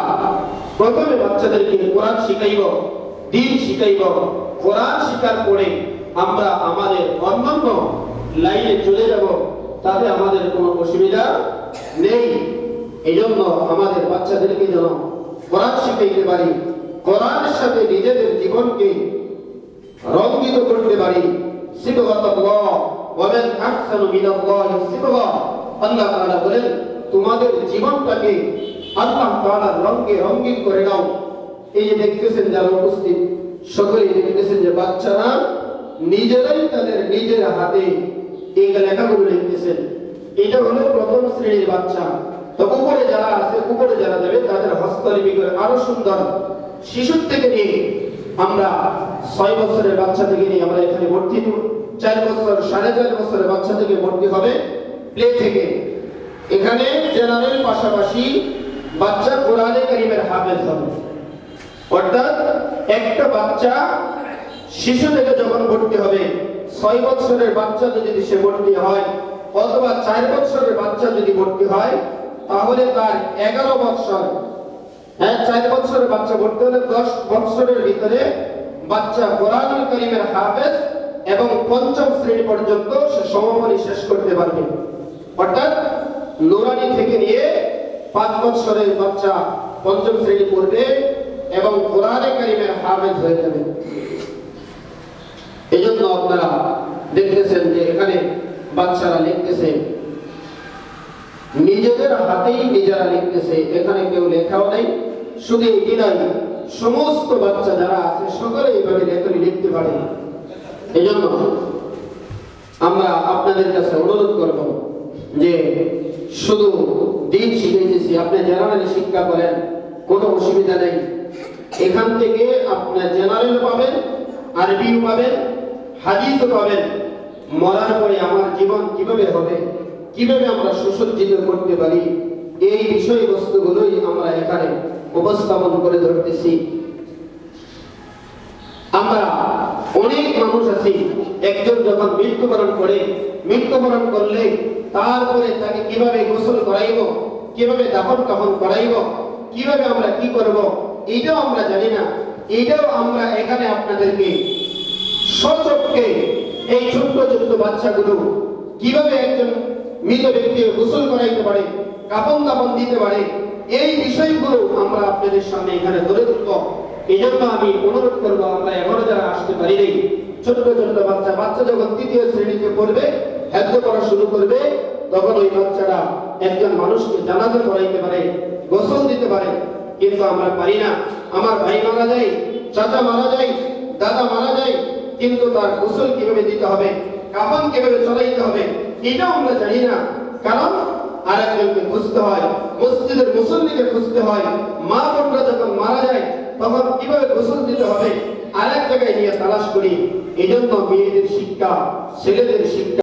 আমরা প্রথমে বাচ্চাদেরকে কোরআন শিখাইব, দিন শিখাইব। কোরআন শিকার পরে আমরা আমাদের অন্যান্য লাইনে চলে যাব, তাতে আমাদের কোনো অসুবিধা নেই। এই জন্য আমাদের বাচ্চাদেরকে যেন কোরআন শিখাইতে পারি, কোরআনের সাথে নিজেদের জীবনকে রঙ্গিত করতে পারি। আল্লাহ বলেন, তোমাদের জীবনটাকে আল্লাহ তাআলার রঙে রঙিন করে নাও। এই যে দেখতেছেন যারা উপস্থিত, সকলেই দেখতেছেন যে বাচ্চারা নিজেরাই তাদের নিজের হাতে এই লেখাগুলো লিখতেছেন। এটা হলো প্রথম শ্রেণির বাচ্চা। তো উপরে যারা আছে, উপরে যারা যাবে, তাদের হস্তলিপি করে আরও সুন্দর। শিশুর থেকে নিয়ে আমরা ছয় বছরের বাচ্চা থেকে নিয়ে আমরা এখানে ভর্তি চার বছর, সাড়ে চার বছরের বাচ্চা থেকে ভর্তি হবে। প্লে থেকে। এখানে জেনারেল পাশাপাশি বাচ্চা কোরআনে কারিমের হাফেজ হবে। অর্থাৎ একটা বাচ্চা শিশু থেকে যখন ভর্তি হবে, ছয় বছরের বাচ্চা যদি সে ভর্তি হয়, অথবা চার বছরের বাচ্চা যদি ভর্তি হয়, তাহলে তার এগারো বছর হ্যাঁ চার বছরের বাচ্চা ভর্তি হলে দশ বছরের ভিতরে বাচ্চা কোরআনুল করিমের হাফেজ এবং পঞ্চম শ্রেণি পর্যন্ত সে সমমানি শেষ করতে পারবে। অর্থাৎ নুরানি থেকে নিয়ে পাঁচ বছরের বাচ্চা পঞ্চম শ্রেণি পড়বে এবং কোরআনে কারিমের হাফেজ হয়ে যাবে। এই জন্য আপনারা দেখতেছেন যে এখানে বাচ্চারা লিখতেছে, নিজেদের হাতেই নিজেরা লিখতেছে, এখানে কেউ লেখাও নেই, শুধু এটি নয় সমস্ত বাচ্চা যারা আছে সকলে এইভাবে লেখনি লিখতে পারে। এই জন্য আমরা আপনাদের কাছে অনুরোধ করব যে শুধু দিন শিখেছি আপনি জেনারেল শিক্ষা করেন, কোনো অসুবিধা নেই। এখান থেকে আপনি জেনারেল পাবেন, আরবিও পাবেন, হাদিসও পাবেন। মরার পরে আমার জীবন কীভাবে হবে, কীভাবে আমরা সুসজ্জিত করতে পারি, এই বিষয়বস্তুগুলোই আমরা এখানে উপস্থাপন করে ধরতেছি আমরা অনেক মানুষ আছি, একজন যখন মৃত্যুবরণ করে, মৃত্যুবরণ করলে তারপরে তাকে কীভাবে গোসল করাইব, কীভাবে দাফন কাফন করাইব, কীভাবে আমরা কি করব এইটাও আমরা জানি না। এইটাও আমরা এখানে আপনাদেরকে সচককে এই ছোট্ট ছোট্ট বাচ্চাগুলো কীভাবে একজন মৃত ব্যক্তিকে গোসল করাইতে পারে কাপন দাপন দিতে পারে, এই বিষয়গুলো আমরা আপনাদের সামনে এখানে ধরে তুলব এই জন্য আমি অনুরোধ করব, আমরা এখনও যারা আসতে পারি নাই ছোট্ট ছোট্ট বাচ্চা বাচ্চা যখন তৃতীয় শ্রেণীতে পড়বে হেদ্য করা শুরু করবে, তখন ওই বাচ্চাটা একজন মানুষকে জানাজা করাইতে পারে, গোসল দিতে পারে, কিন্তু আমরা পারি না। আমার ভাই মারা যায়, চাচা মারা যায়, দাদা মারা যায়, কিন্তু তার গোসল কীভাবে দিতে হবে, কাফন কীভাবে চলাইতে হবে, এটাও আমরা জানি না। কারণ আর একজনকে খুঁজতে হয়, মসজিদের মুসল্লিকে খুঁজতে হয় মা বোনরা যখন মারা যায় তখন কীভাবে গোসল দিতে হবে? আর এক জায়গায় নিয়ে তালাশ করি এই জন্য মেয়েদের শিক্ষা, ছেলেদের শিক্ষা।